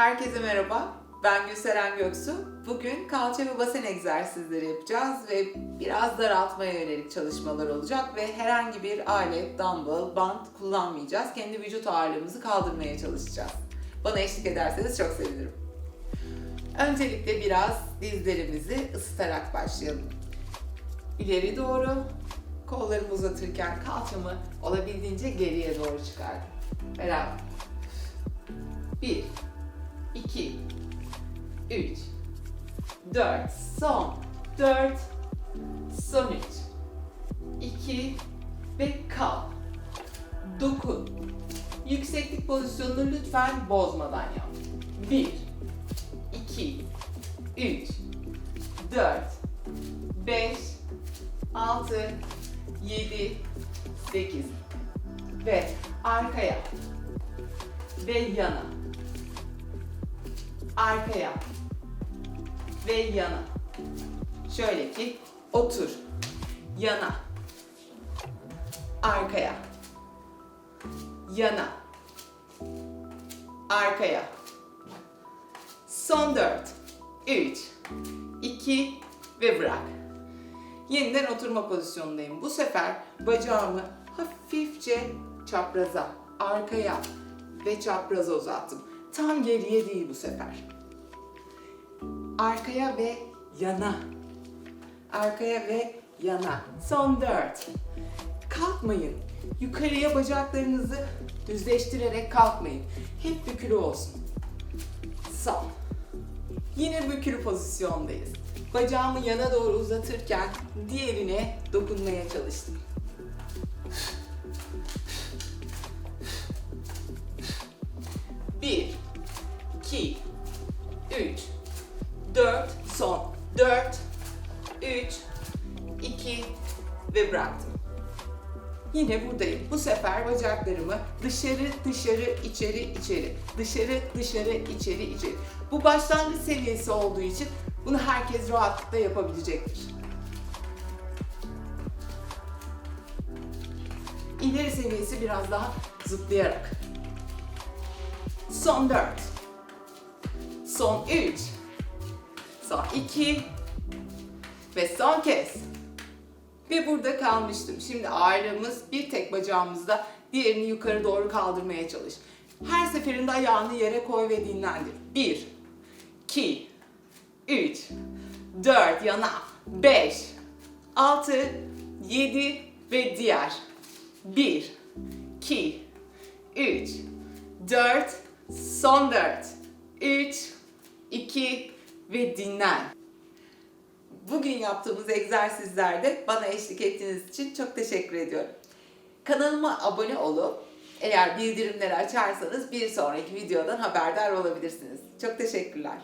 Herkese merhaba. Ben Gülseren Göksu. Bugün kalça ve basen egzersizleri yapacağız ve biraz daraltmaya yönelik çalışmalar olacak ve herhangi bir alet, dumbbell, bant kullanmayacağız. Kendi vücut ağırlığımızı kaldırmaya çalışacağız. Bana eşlik ederseniz çok sevinirim. Öncelikle biraz dizlerimizi ısıtarak başlayalım. İleri doğru kollarımı uzatırken kalçamı olabildiğince geriye doğru çıkardım. Beraber. 1 2 3 4 son 4 son 3 2 ve kal. Dokun. Yükseklik pozisyonunu lütfen bozmadan yap. 1 2 3 4 5 6 7 8 ve arkaya ve yana arkaya. Ve yana. Şöyle ki otur. Yana. Arkaya. Yana. Arkaya. Son 4 3 2 ve bırak. Yeniden oturma pozisyonundayım. Bu sefer bacağımı hafifçe çapraza arkaya ve çapraza uzattım tam geriye değil bu sefer arkaya ve yana. Arkaya ve yana. Son dört. Kalkmayın. Yukarıya bacaklarınızı düzleştirerek kalkmayın. Hep bükülü olsun. Son. Yine bükülü pozisyondayız. Bacağımı yana doğru uzatırken diğerine dokunmaya çalıştım. Bir, iki, üç, 4 son 4 3 2 ve bıraktım. Yine buradayım. Bu sefer bacaklarımı dışarı dışarı içeri içeri dışarı dışarı içeri içeri. Bu başlangıç seviyesi olduğu için bunu herkes rahatlıkla yapabilecektir. İleri seviyesi biraz daha zıplayarak. Son 4 Son 3 Son 2 ve son kez. Ve burada kalmıştım. Şimdi ağırlığımız bir tek bacağımızda diğerini yukarı doğru kaldırmaya çalış. Her seferinde ayağını yere koy ve dinlendir. 1 2 3 4 yana 5 6 7 ve diğer 1 2 3 4 son 4 3 2 ve dinlen. Bugün yaptığımız egzersizlerde bana eşlik ettiğiniz için çok teşekkür ediyorum. Kanalıma abone olup eğer bildirimleri açarsanız bir sonraki videodan haberdar olabilirsiniz. Çok teşekkürler.